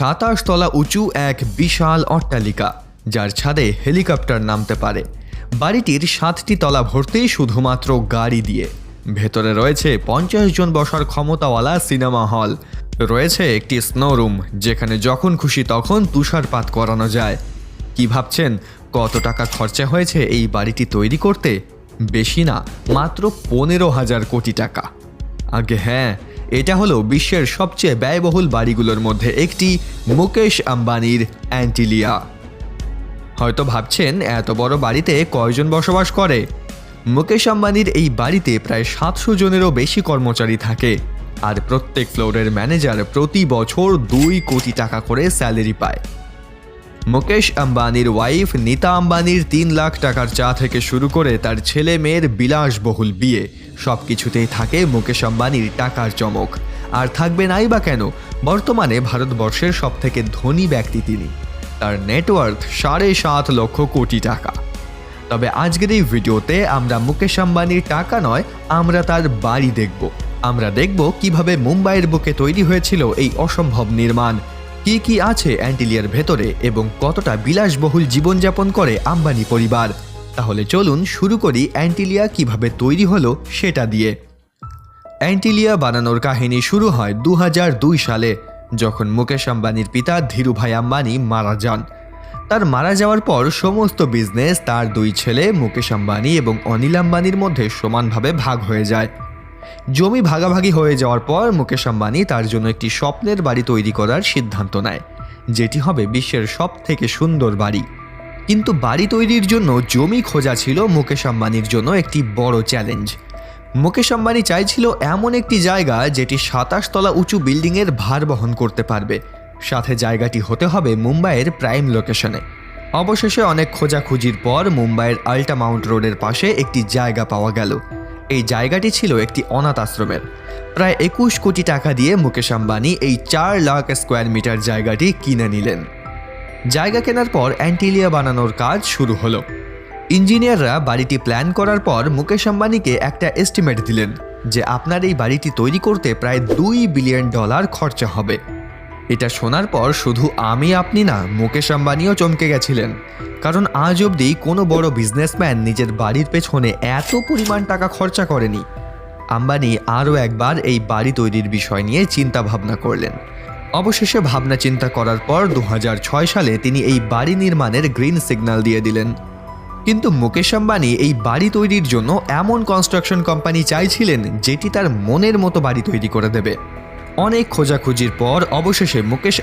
সাতাশ তলা উঁচু এক বিশাল অট্টালিকা, যার ছাদে হেলিকপ্টার নামতে পারে। বাড়িটির সাতটি তলা ভর্তি শুধুমাত্র গাড়ি দিয়ে। ভেতরে রয়েছে পঞ্চাশ জন বসার ক্ষমতাওয়ালা সিনেমা হল। রয়েছে একটি স্নো রুম, যেখানে যখন খুশি তখন তুষারপাত করানো যায়। কি ভাবছেন, কত টাকা খরচা হয়েছে এই বাড়িটি তৈরি করতে? বেশি না, মাত্র পনেরো হাজার কোটি টাকা। আগে হ্যাঁ এটা হলো বিশ্বের সবচেয়ে ব্যয়বহুল বাড়িগুলোর মধ্যে একটি মুকেশ আম্বানির অ্যান্টিলিয়া। হয়তো ভাবছেন, এত বড় বাড়িতে কয়জন বসবাস করে? মুকেশ আম্বানির এই বাড়িতে প্রায় সাতশো জনেরও বেশি কর্মচারী থাকে আর প্রত্যেক ফ্লোরের ম্যানেজার প্রতি বছর দুই কোটি টাকা করে স্যালারি পায়। মুকেশ আম্বানির ওয়াইফ নীতা আম্বানির তিন লাখ টাকার চা থেকে শুরু করে তার ছেলে মেয়ের বিলাসবহুল বিয়ে। সব কিছুতেই থাকে মুকেশ আম্বানির টাকার চমক। আর থাকবে নাই বা কেন? বর্তমানে ভারতবর্ষের সব থেকে ধনী ব্যক্তি তিনি। তার নেটওয়ার্থ সাড়ে সাত লক্ষ কোটি টাকা। তবে আজকের এই ভিডিওতে আমরা মুকেশ আম্বানির টাকা নয়, আমরা তার বাড়ি দেখব। আমরা দেখব কীভাবে মুম্বাইয়ের বুকে তৈরি হয়েছিল এই অসম্ভব নির্মাণ। কি কি আছে অ্যান্টিলিয়ার ভেতরে এবং কতটা বিলাসবহুল জীবনযাপন করে আম্বানি পরিবার? তাহলে চলুন শুরু করি অ্যান্টিলিয়া কীভাবে তৈরি হলো সেটা দিয়ে। অ্যান্টিলিয়া বানানোর কাহিনী শুরু হয় দু হাজার দুই সালে, যখন মুকেশ আম্বানির পিতা ধীরুভাই আম্বানি মারা যান। তার মারা যাওয়ার পর সমস্ত বিজনেস তার দুই ছেলে মুকেশ আম্বানি এবং অনিল আম্বানির মধ্যে সমানভাবে ভাগ হয়ে যায়। জমি ভাগাভাগি হয়ে যাওয়ার পর মুকেশ আম্বানি তার জন্য একটি স্বপ্নের বাড়ি তৈরি করার সিদ্ধান্ত নেয়, যেটি হবে বিশ্বের সব থেকে সুন্দর বাড়ি। কিন্তু বাড়ি তৈরির জন্য জমি খোঁজা ছিল মুকেশ আম্বানির জন্য একটি বড় চ্যালেঞ্জ। মুকেশ আম্বানি চাইছিল এমন একটি জায়গা যেটি সাতাশ তলা উঁচু বিল্ডিংয়ের ভার বহন করতে পারবে। সাথে জায়গাটি হতে হবে মুম্বাইয়ের প্রাইম লোকেশনে। অবশেষে অনেক খোঁজাখুঁজির পর মুম্বাইয়ের আল্টা মাউন্ট রোডের পাশে একটি জায়গা পাওয়া গেল। এই জায়গাটি ছিল একটি অনাথ আশ্রমের। প্রায় একুশ কোটি টাকা দিয়ে মুকেশ আম্বানি এই চার লাখ স্কোয়ার মিটার জায়গাটি কিনে নিলেন। জায়গা কেনার পর অ্যান্টিলিয়া বানানোর কাজ শুরু হলো। ইঞ্জিনিয়াররা বাড়িটি প্ল্যান করার পর মুকেশ আম্বানিকে একটা এস্টিমেট দিলেন যে আপনার এই বাড়িটি তৈরি করতে প্রায় দুই বিলিয়ন ডলার খরচা হবে। এটা শোনার পর শুধু আমি আপনি না, মুকেশ আম্বানিও চমকে গেছিলেন। কারণ আজ অবধি কোনো বড় বিজনেসম্যান নিজের বাড়ির পেছনে এত পরিমাণ টাকা খরচা করেনি। আম্বানি আরও একবার এই বাড়ি তৈরির বিষয় নিয়ে চিন্তা ভাবনা করলেন। অবশেষে ভাবনা চিন্তা করার পর দু হাজার ছয় সালে তিনি এই বাড়ি নির্মাণের গ্রিন সিগন্যাল দিয়ে দিলেন। কিন্তু মুকেশ আম্বানি এই বাড়ি তৈরির জন্য এমন কনস্ট্রাকশন কোম্পানি চাইছিলেন যেটি তার মনের মতো বাড়ি তৈরি করে দেবে। অনেক খোঁজাখুঁজির পর অবশেষে মুকেশ